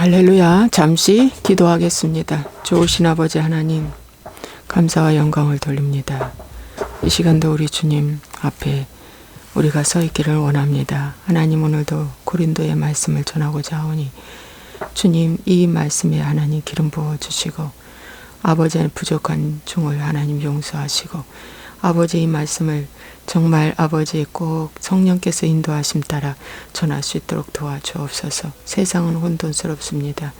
할렐루야. 잠시 기도하겠습니다. 좋으신 아버지 하나님, 감사와 영광을 돌립니다. 이 시간도 우리 주님 앞에 우리가 서 있기를 원합니다. 하나님 오늘도 고린도의 말씀을 전하고자 하오니 주님 이 말씀에 하나님 기름 부어 주시고 아버지의 부족한 중을 하나님 용서하시고 아버지 이 말씀을 정말 아버지 꼭 성령께서 인도하심 따라 전할 수 있도록 도와주옵소서. 세상은 혼돈스럽습니다.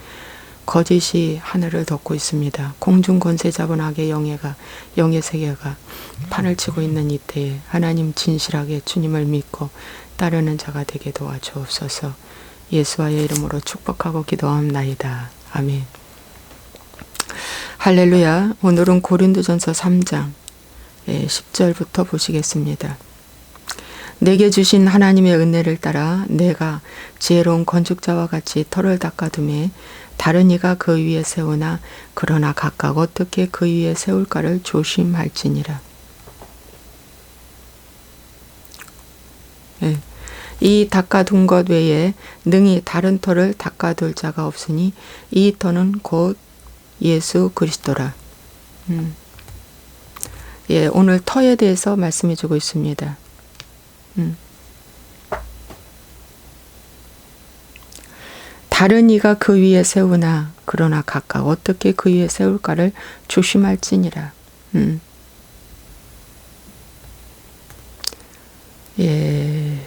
거짓이 하늘을 덮고 있습니다. 공중 권세 잡은 악의 영예가 영의 세계가 판을 치고 있는 이때에 하나님 진실하게 주님을 믿고 따르는 자가 되게 도와주옵소서. 예수와의 이름으로 축복하고 기도함나이다. 아멘. 할렐루야. 오늘은 고린도전서 3장 10절부터 보시겠습니다. 내게 주신 하나님의 은혜를 따라 내가 지혜로운 건축자와 같이 털을 닦아둠에 다른 이가 그 위에 세우나 그러나 각각 어떻게 그 위에 세울까를 조심할지니라. 예. 이 닦아둔 것 외에 능히 다른 터를 닦아둘 자가 없으니 이 터는 곧 예수 그리스도라. 음. 예, 오늘 터에 대해서 말씀해 주고 있습니다. 음. 다른 이가 그 위에 세우나 그러나 각각 어떻게 그 위에 세울까를 조심할지니라. 음. 예.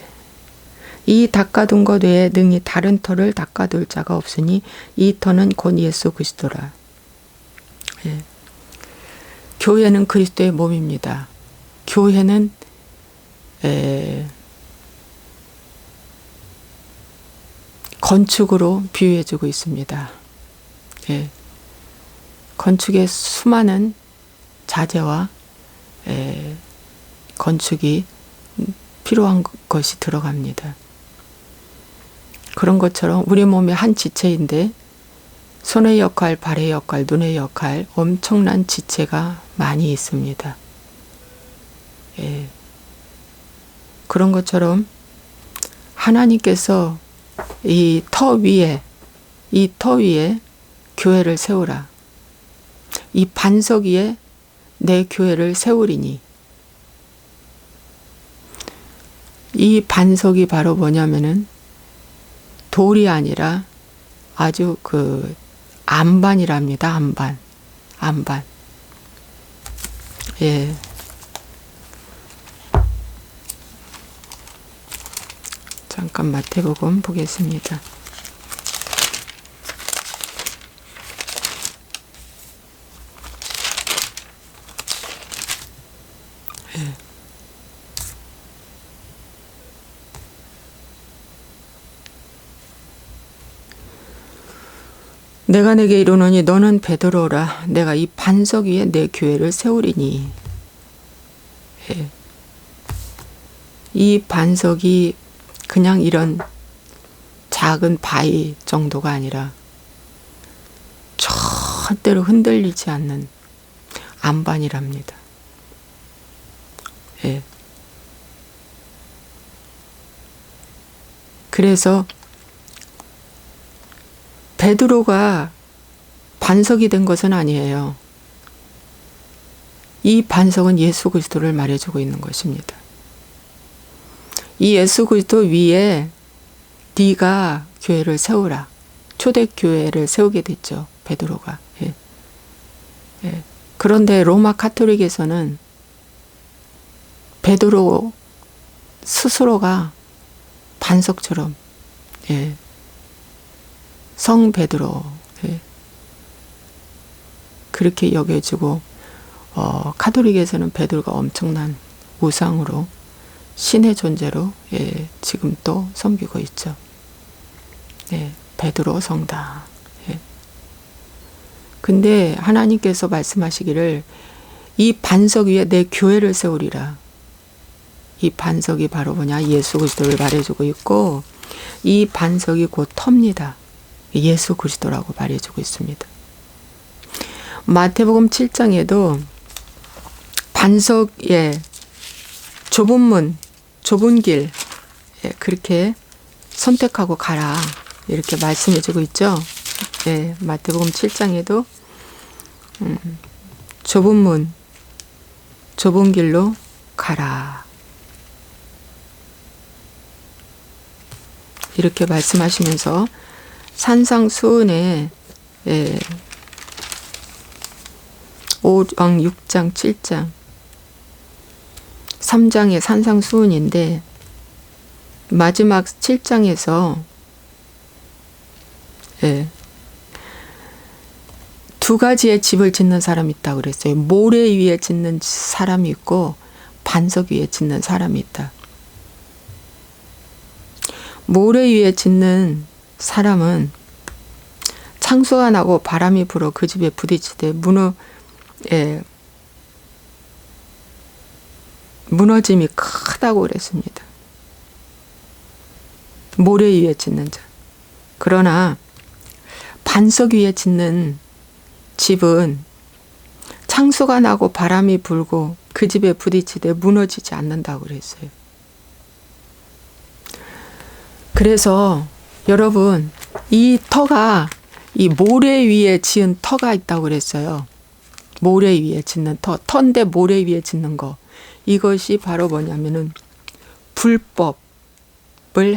이 닦아둔 것 외에 능히 다른 터를 닦아둘 자가 없으니 이 터는 곧 예수 그리스도라. 예. 교회는 그리스도의 몸입니다. 교회는 에, 건축으로 비유해주고 있습니다. 예. 건축에 수많은 자재와 에, 건축이 필요한 것이 들어갑니다. 그런 것처럼 우리 몸의 한 지체인데 손의 역할, 발의 역할, 눈의 역할, 엄청난 지체가 많이 있습니다. 예. 그런 것처럼 하나님께서 이 터 위에, 이 터 위에 교회를 세우라. 이 반석 위에 내 교회를 세우리니. 이 반석이 바로 뭐냐면은 돌이 아니라 아주 그 안반이랍니다. 안반. 안반. 예. 잠깐 마태복음 보겠습니다. 내가 내게 이르노니 너는 베드로라 내가 이 반석 위에 내 교회를 세우리니 예. 이 반석이 그냥 이런 작은 바위 정도가 아니라 절대로 흔들리지 않는 안반이랍니다. 예. 그래서 베드로가 반석이 된 것은 아니에요. 이 반석은 예수 그리스도를 말해주고 있는 것입니다. 이 예수 그리스도 위에 네가 교회를 세우라. 초대 교회를 세우게 됐죠. 베드로가. 예. 예. 그런데 로마 카톨릭에서는 베드로 스스로가 반석처럼 예. 성 베드로 예. 그렇게 여겨지고 어, 카톨릭에서는 베드로가 엄청난 우상으로 신의 존재로 예, 지금 또 섬기고 있죠. 예, 베드로 성당. 예. 근데 하나님께서 말씀하시기를 이 반석 위에 내 교회를 세우리라. 이 반석이 바로 뭐냐? 예수 그리스도를 말해주고 있고 이 반석이 곧 텁니다. 예수 그리스도라고 말해주고 있습니다. 마태복음 7장에도 반석에 좁은 문, 좁은 길, 예, 그렇게 선택하고 가라. 이렇게 말씀해주고 있죠. 예, 마태복음 7장에도 음, 좁은 문, 좁은 길로 가라. 이렇게 말씀하시면서 산상수훈에 예, 5장, 6장, 7장 3장의 산상수훈인데 마지막 7장에서 예, 두 가지의 집을 짓는 사람이 있다고 그랬어요. 모래 위에 짓는 사람이 있고 반석 위에 짓는 사람이 있다. 모래 위에 짓는 사람은 창수가 나고 바람이 불어 그 집에 부딪히되 무너 예, 무너짐이 크다고 그랬습니다. 모래 위에 짓는 자. 그러나 반석 위에 짓는 집은 창수가 나고 바람이 불고 그 집에 부딪히되 무너지지 않는다고 그랬어요. 그래서 여러분 이 터가 이 모래 위에 지은 터가 있다고 그랬어요. 모래 위에 짓는 터, 터인데 모래 위에 짓는 거. 이것이 바로 뭐냐면은 불법을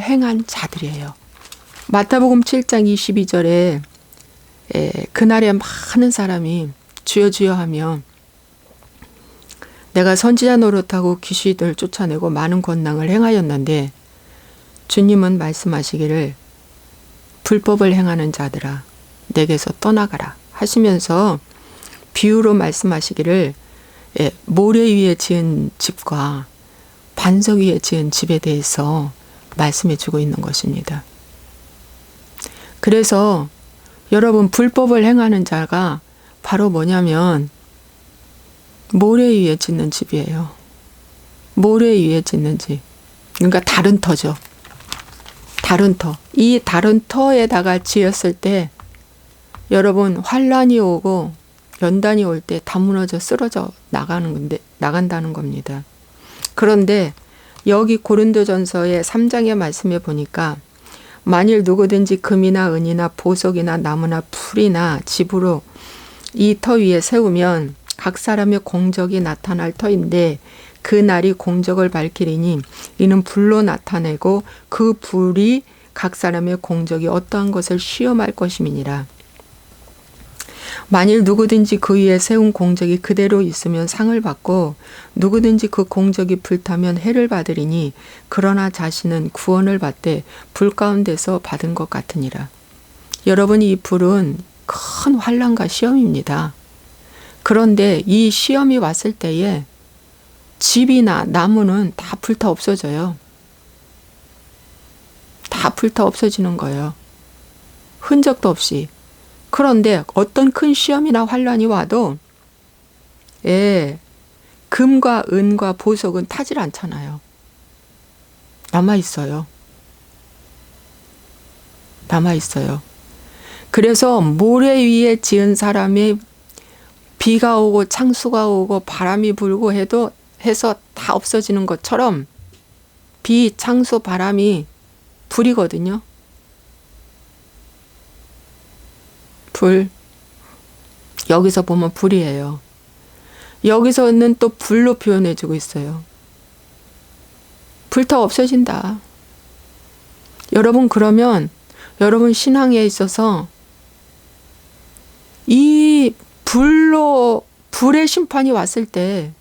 행한 자들이에요. 마태복음 7장 22절에 에, 그날에 많은 사람이 주여 주여 하며 내가 선지자 노릇하고 귀신들 쫓아내고 많은 권능을 행하였는데 주님은 말씀하시기를 불법을 행하는 자들아 내게서 떠나가라 하시면서 비유로 말씀하시기를 예, 모래 위에 지은 집과 반석 위에 지은 집에 대해서 말씀해 주고 있는 것입니다. 그래서 여러분 불법을 행하는 자가 바로 뭐냐면 모래 위에 짓는 집이에요. 모래 위에 짓는 집. 그러니까 다른 터죠. 다른 터. 이 다른 터에다가 지었을 때 여러분 환란이 오고 연단이 올 때 다 무너져 쓰러져 나가는 건데 나간다는 겁니다. 그런데 여기 고린도전서의 3장의 말씀에 보니까 만일 누구든지 금이나 은이나 보석이나 나무나 풀이나 집으로 이 터 위에 세우면 각 사람의 공적이 나타날 터인데 그 날이 공적을 밝히리니 이는 불로 나타내고 그 불이 각 사람의 공적이 어떠한 것을 시험할 것임이니라. 만일 누구든지 그 위에 세운 공적이 그대로 있으면 상을 받고 누구든지 그 공적이 불타면 해를 받으리니 그러나 자신은 구원을 받되 불 가운데서 받은 것 같으니라. 여러분 이 불은 큰 환란과 시험입니다. 그런데 이 시험이 왔을 때에 집이나 나무는 다 불타 없어져요. 다 불타 없어지는 거예요. 흔적도 없이. 그런데 어떤 큰 시험이나 환란이 와도 예, 금과 은과 보석은 타질 않잖아요. 남아 있어요. 남아 있어요. 그래서 모래 위에 지은 사람이 비가 오고 창수가 오고 바람이 불고 해도 해서 다 없어지는 것처럼 비, 창수, 바람이 불이거든요. 불. 여기서 보면 불이에요. 여기서는 또 불로 표현해주고 있어요. 불타 없어진다. 여러분, 그러면 여러분 신앙에 있어서 이 불로, 불의 심판이 왔을 때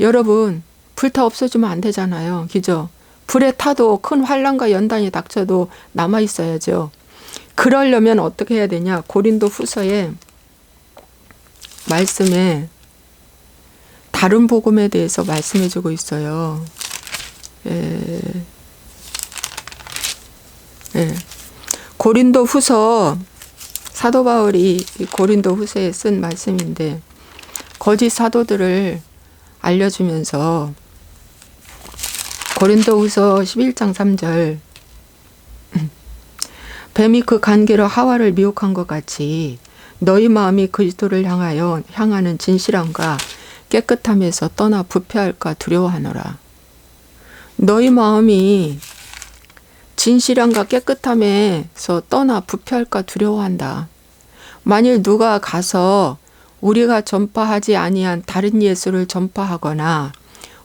여러분, 불타 없어지면 안 되잖아요. 그죠? 불에 타도 큰 환란과 연단이 닥쳐도 남아 있어야죠. 그러려면 어떻게 해야 되냐? 고린도 후서에 말씀에 다른 복음에 대해서 말씀해 주고 있어요. 예. 예. 고린도 후서 사도 바울이 고린도 후서에 쓴 말씀인데 거짓 사도들을 알려주면서 고린도 후서 11장 3절 뱀이 그 관계로 하와를 미혹한 것 같이 너희 마음이 그리스도를 향하여 향하는 진실함과 깨끗함에서 떠나 부패할까 두려워하노라. 너희 마음이 진실함과 깨끗함에서 떠나 부패할까 두려워한다. 만일 누가 가서 우리가 전파하지 아니한 다른 예수를 전파하거나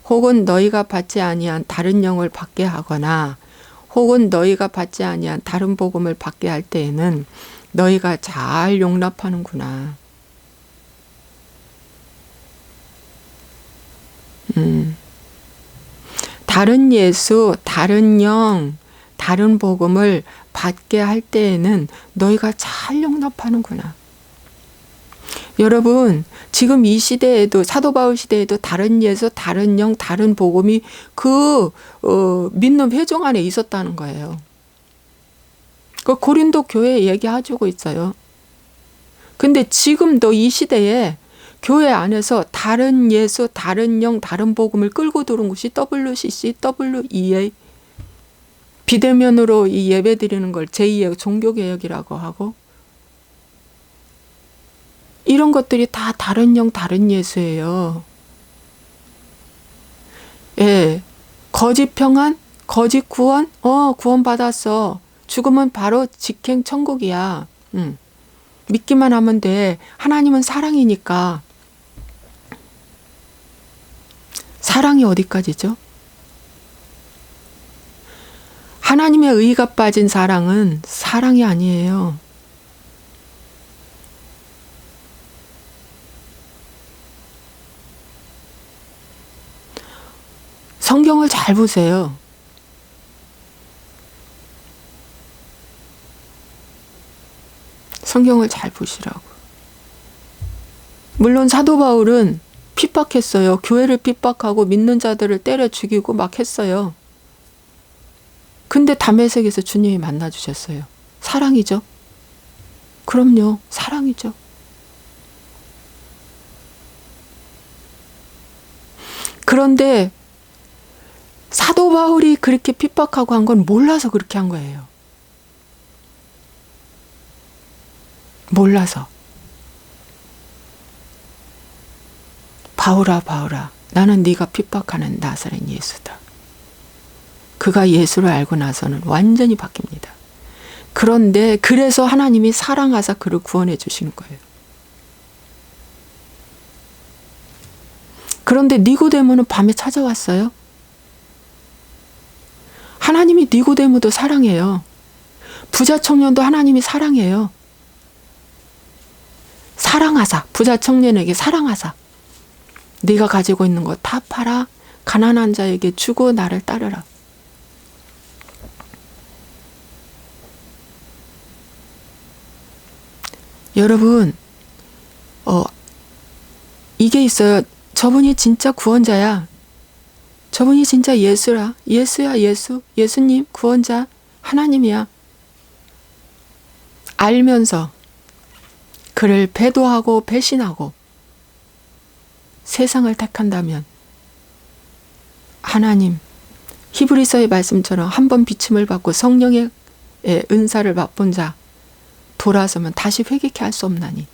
혹은 너희가 받지 아니한 다른 영을 받게 하거나 혹은 너희가 받지 아니한 다른 복음을 받게 할 때에는 너희가 잘 용납하는구나. 음. 다른 예수, 다른 영, 다른 복음을 받게 할 때에는 너희가 잘 용납하는구나. 여러분, 지금 이 시대에도 사도 바울 시대에도 다른 예수, 다른 영, 다른 복음이 그 어, 믿는 회중 안에 있었다는 거예요. 그 고린도 교회 얘기해주고 있어요. 근데 지금도 이 시대에 교회 안에서 다른 예수, 다른 영, 다른 복음을 끌고 들어온 것이 WCC, WEA 비대면으로 이 예배 드리는 걸 제2의 종교개혁이라고 하고 이런 것들이 다 다른 영, 다른 예수예요. 예. 거짓 평안, 거짓 구원, 어, 구원 받았어. 죽으면 바로 직행 천국이야. 음. 믿기만 하면 돼. 하나님은 사랑이니까. 사랑이 어디까지죠? 하나님의 의가 빠진 사랑은 사랑이 아니에요. 성경을 잘 보세요. 성경을 잘 보시라고. 물론 사도 바울은 핍박했어요. 교회를 핍박하고 믿는 자들을 때려 죽이고 막 했어요. 근데 담에색에서 주님이 만나 주셨어요. 사랑이죠. 그럼요. 사랑이죠. 그런데 사도 바울이 그렇게 핍박하고 한 건 몰라서 그렇게 한 거예요. 몰라서. 바울아 바울아 나는 네가 핍박하는 나사렛 예수다. 그가 예수를 알고 나서는 완전히 바뀝니다. 그런데 그래서 하나님이 사랑하사 그를 구원해 주시는 거예요. 그런데 니고데모는 밤에 찾아왔어요. 하나님이 니고데모도 사랑해요. 부자 청년도 하나님이 사랑해요. 사랑하사 부자 청년에게 사랑하사 네가 가지고 있는 거 다 팔아 가난한 자에게 주고 나를 따르라. 여러분, 어, 이게 있어요. 저분이 진짜 구원자야. 저분이 진짜 예수라. 예수야, 예수. 예수님, 구원자. 하나님이야. 알면서 그를 배도하고 배신하고 세상을 택한다면 하나님 히브리서의 말씀처럼 한 번 비침을 받고 성령의 은사를 맛본 자 돌아서면 다시 회개케 할 수 없나니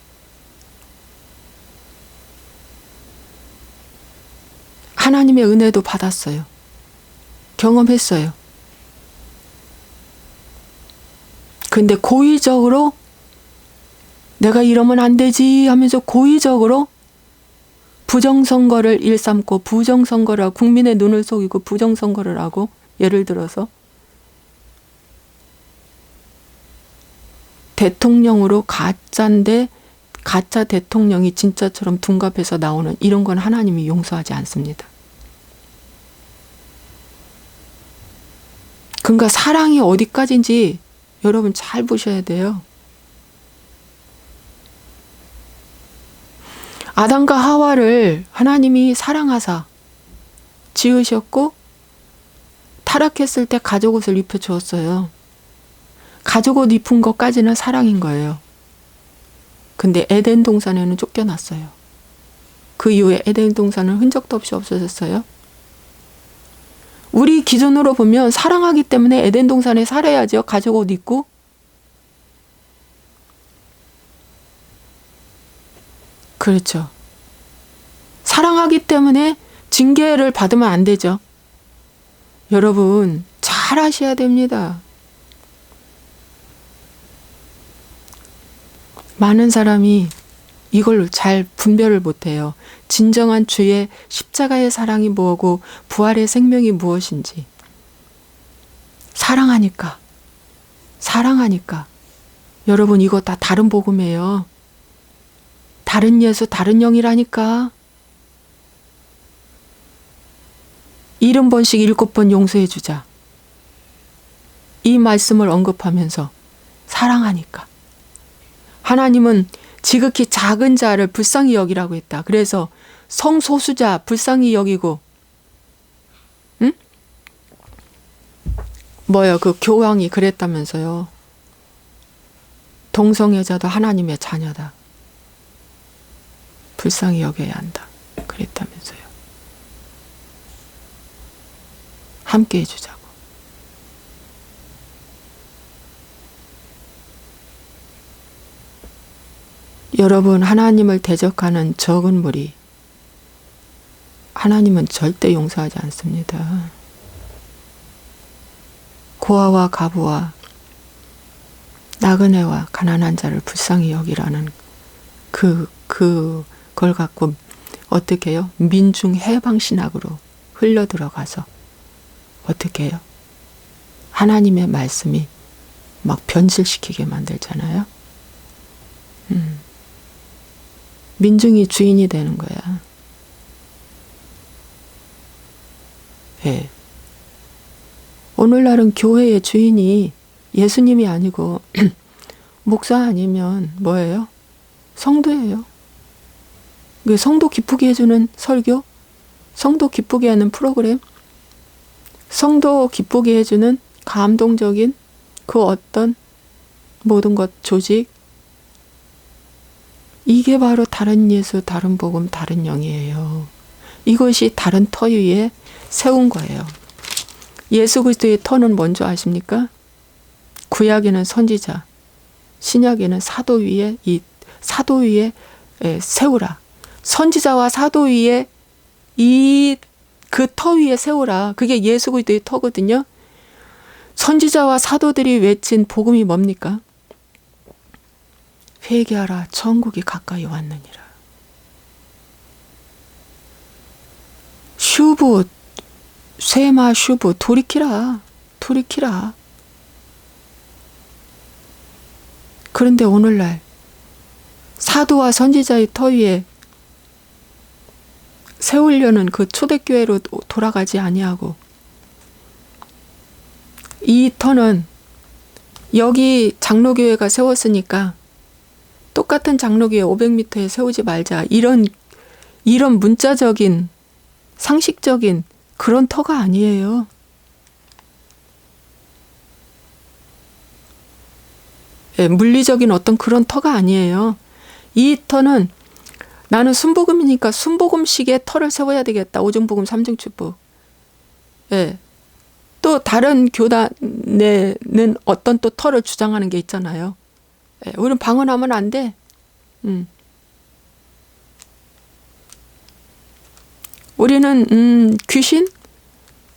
하나님의 은혜도 받았어요. 경험했어요. 근데 고의적으로 내가 이러면 안 되지 하면서 고의적으로 부정선거를 일삼고 부정선거를 하고 국민의 눈을 속이고 부정선거를 하고 예를 들어서 대통령으로 가짜인데 가짜 대통령이 진짜처럼 둔갑해서 나오는 이런 건 하나님이 용서하지 않습니다. 그러니까 사랑이 어디까지인지 여러분 잘 보셔야 돼요. 아담과 하와를 하나님이 사랑하사 지으셨고 타락했을 때 가죽 옷을 입혀 주었어요. 가죽 옷 입은 것까지는 사랑인 거예요. 근데 에덴 동산에는 쫓겨났어요. 그 이후에 에덴 동산은 흔적도 없이 없어졌어요. 우리 기준으로 보면 사랑하기 때문에 에덴 동산에 살아야죠. 가족 옷 입고. 그렇죠. 사랑하기 때문에 징계를 받으면 안 되죠. 여러분, 잘 하셔야 됩니다. 많은 사람이 이걸 잘 분별을 못해요. 진정한 주의 십자가의 사랑이 뭐고 부활의 생명이 무엇인지. 사랑하니까. 사랑하니까. 여러분 이거 다 다른 복음이에요. 다른 예수, 다른 영이라니까. 일흔 번씩 일곱 번 용서해 주자. 이 말씀을 언급하면서 사랑하니까. 하나님은 지극히 작은 자를 불쌍히 여기라고 했다. 그래서 성소수자 불쌍히 여기고, 응? 뭐요? 그 교황이 그랬다면서요. 동성애자도 하나님의 자녀다. 불쌍히 여겨야 한다. 그랬다면서요. 함께 해주자고. 여러분, 하나님을 대적하는 적은 무리. 하나님은 절대 용서하지 않습니다. 고아와 가부와 나그네와 가난한 자를 불쌍히 여기라는 그, 그, 걸 갖고 어떻게 해요? 민중 해방 신학으로 흘러 들어가서 어떻게 해요? 하나님의 말씀이 막 변질시키게 만들잖아요. 음. 민중이 주인이 되는 거야. 예. 오늘날은 교회의 주인이 예수님이 아니고 목사 아니면 뭐예요? 성도예요. 그 성도 기쁘게 해주는 설교, 성도 기쁘게 하는 프로그램, 성도 기쁘게 해주는 감동적인 그 어떤 모든 것 조직, 이게 바로 다른 예수, 다른 복음, 다른 영이에요. 이것이 다른 터 위에 세운 거예요. 예수 그리스도의 터는 뭔지 아십니까? 구약에는 선지자, 신약에는 사도 위에 이 사도 위에 세우라. 선지자와 사도 위에 이 그 터 위에 세우라. 그게 예수 그리스도의 터거든요. 선지자와 사도들이 외친 복음이 뭡니까? 회개하라 천국이 가까이 왔느니라. 슈브 쇠마 슈브 돌이키라 돌이키라. 그런데 오늘날 사도와 선지자의 터 위에 세우려는 그 초대교회로 돌아가지 아니하고 이 터는 여기 장로교회가 세웠으니까 똑같은 장로교회 500m에 세우지 말자. 이런 이런 문자적인 상식적인 그런 터가 아니에요. 예, 물리적인 어떤 그런 터가 아니에요. 이 터는 나는 순복음이니까 순복음식의 터를 세워야 되겠다. 오중복음 삼중축복. 예. 또 다른 교단에는 어떤 또 터를 주장하는 게 있잖아요. 예, 우리는 방언하면 안 돼. 음. 우리는 음, 귀신?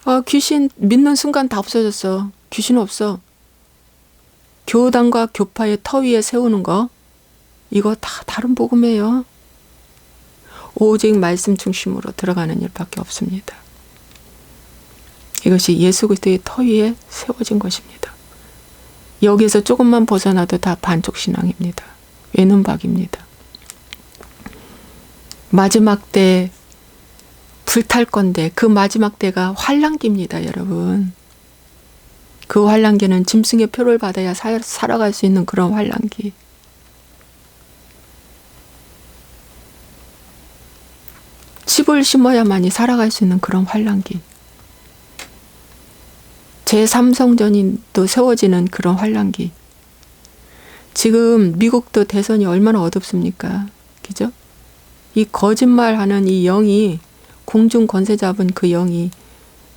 어, 귀신 믿는 순간 다 없어졌어. 귀신 없어. 교단과 교파의 터 위에 세우는 거 이거 다 다른 복음이에요. 오직 말씀 중심으로 들어가는 일밖에 없습니다. 이것이 예수 그리스도의 터 위에 세워진 것입니다. 여기에서 조금만 벗어나도 다 반쪽 신앙입니다. 외눈박입니다. 마지막 때 불탈 건데 그 마지막 때가 환란기입니다, 여러분. 그 환란기는 짐승의 표를 받아야 사, 살아갈 수 있는 그런 환란기. 칩을 심어야만이 살아갈 수 있는 그런 환란기. 제3성전이 세워지는 그런 환란기. 지금 미국도 대선이 얼마나 어둡습니까? 그죠? 이 거짓말하는 이 영이 공중 권세 잡은 그 영이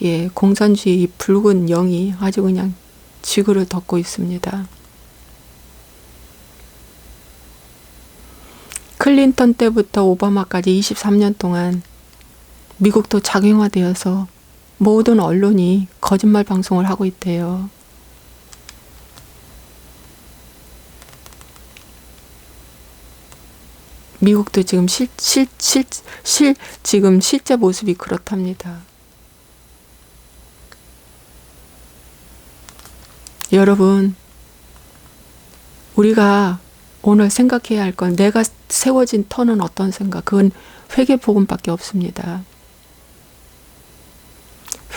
예, 공산주의 이 붉은 영이 아주 그냥 지구를 덮고 있습니다. 클린턴 때부터 오바마까지 23년 동안 미국도 작용화되어서 모든 언론이 거짓말 방송을 하고 있대요. 미국도 지금 실, 실, 실, 실, 지금 실제 모습이 그렇답니다. 여러분, 우리가 오늘 생각해야 할 건 내가 세워진 터는 어떤 생각? 그건 회개복음밖에 없습니다.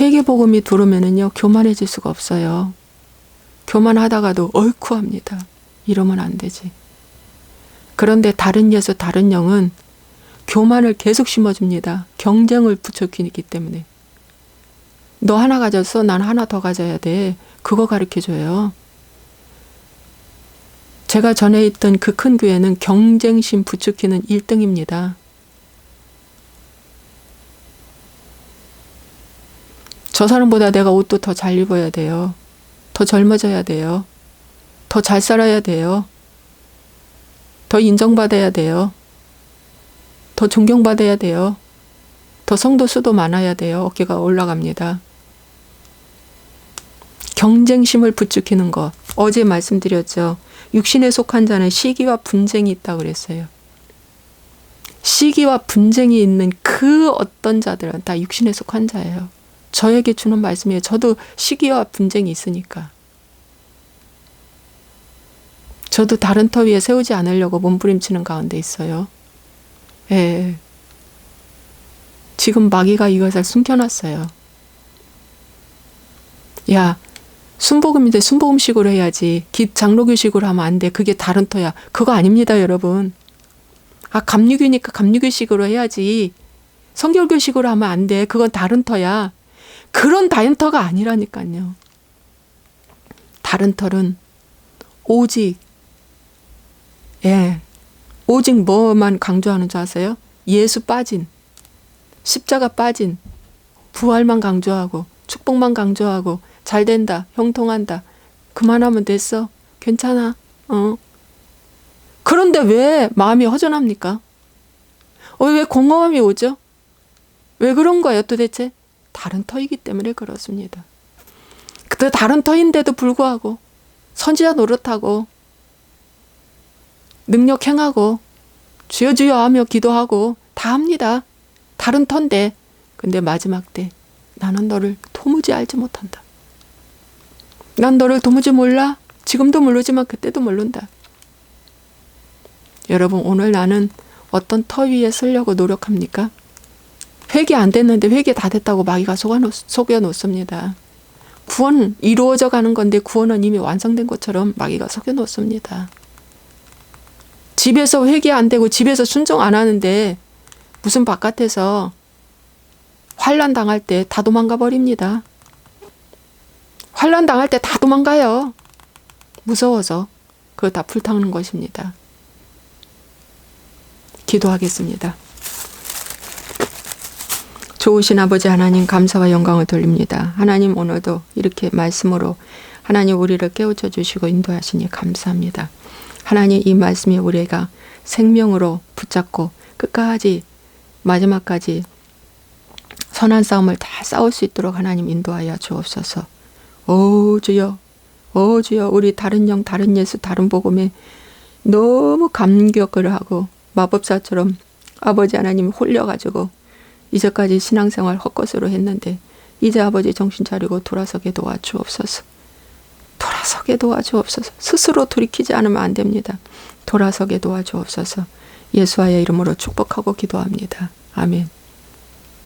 회개복음이 들어오면은요, 교만해질 수가 없어요. 교만하다가도 얼쿠 합니다. 이러면 안 되지. 그런데 다른 예수, 다른 영은 교만을 계속 심어줍니다. 경쟁을 부추기기 때문에. 너 하나 가졌어? 난 하나 더 가져야 돼. 그거 가르쳐 줘요. 제가 전에 있던 그 큰 교회는 경쟁심 부추기는 1등입니다. 저 사람보다 내가 옷도 더 잘 입어야 돼요. 더 젊어져야 돼요. 더 잘 살아야 돼요. 더 인정받아야 돼요. 더 존경받아야 돼요. 더 성도 수도 많아야 돼요. 어깨가 올라갑니다. 경쟁심을 부추기는 것. 어제 말씀드렸죠. 육신에 속한 자는 시기와 분쟁이 있다 그랬어요. 시기와 분쟁이 있는 그 어떤 자들은 다 육신에 속한 자예요. 저에게 주는 말씀이에요. 저도 시기와 분쟁이 있으니까. 저도 다른 터 위에 세우지 않으려고 몸부림치는 가운데 있어요. 예. 지금 마귀가 이것을 숨겨놨어요. 야, 순복음인데 순복음식으로 해야지. 기 장로교식으로 하면 안 돼. 그게 다른 터야. 그거 아닙니다, 여러분. 아, 감리교니까 감리교식으로 해야지. 성결교식으로 하면 안 돼. 그건 다른 터야. 그런 다른 터가 아니라니까요. 다른 털은 오직 예. 오직 뭐만 강조하는 줄 아세요? 예수 빠진 십자가 빠진 부활만 강조하고 축복만 강조하고 잘 된다. 형통한다. 그만하면 됐어. 괜찮아. 어. 그런데 왜 마음이 허전합니까? 어, 왜 공허함이 오죠? 왜 그런 거예요, 도대체? 다른 터이기 때문에 그렇습니다. 그 다른 터인데도 불구하고 선지자 노릇하고 능력 행하고 주여 주여 하며 기도하고 다 합니다. 다른 터인데 근데 마지막 때 나는 너를 도무지 알지 못한다. 난 너를 도무지 몰라. 지금도 모르지만 그때도 모른다. 여러분 오늘 나는 어떤 터 위에 서려고 노력합니까? 회개 안 됐는데 회개 다 됐다고 마귀가 속여 놓습니다. 구원 이루어져 가는 건데 구원은 이미 완성된 것처럼 마귀가 속여 놓습니다. 집에서 회개 안 되고 집에서 순종 안 하는데 무슨 바깥에서 환란 당할 때 다 도망가 버립니다. 환란 당할 때 다 도망가요. 무서워서 그거 다 불타는 것입니다. 기도하겠습니다. 좋으신 아버지 하나님 감사와 영광을 돌립니다. 하나님 오늘도 이렇게 말씀으로 하나님 우리를 깨우쳐 주시고 인도하시니 감사합니다. 하나님 이 말씀이 우리가 생명으로 붙잡고 끝까지 마지막까지 선한 싸움을 다 싸울 수 있도록 하나님 인도하여 주옵소서. 오 주여, 오 주여, 우리 다른 영, 다른 예수, 다른 복음에 너무 감격을 하고 마법사처럼 아버지 하나님 홀려가지고 이제까지 신앙생활 헛것으로 했는데 이제 아버지 정신 차리고 돌아서게 도와주옵소서. 돌아서게 도와주옵소서. 스스로 돌이키지 않으면 안 됩니다. 돌아서게 도와주옵소서. 예수와의 이름으로 축복하고 기도합니다. 아멘.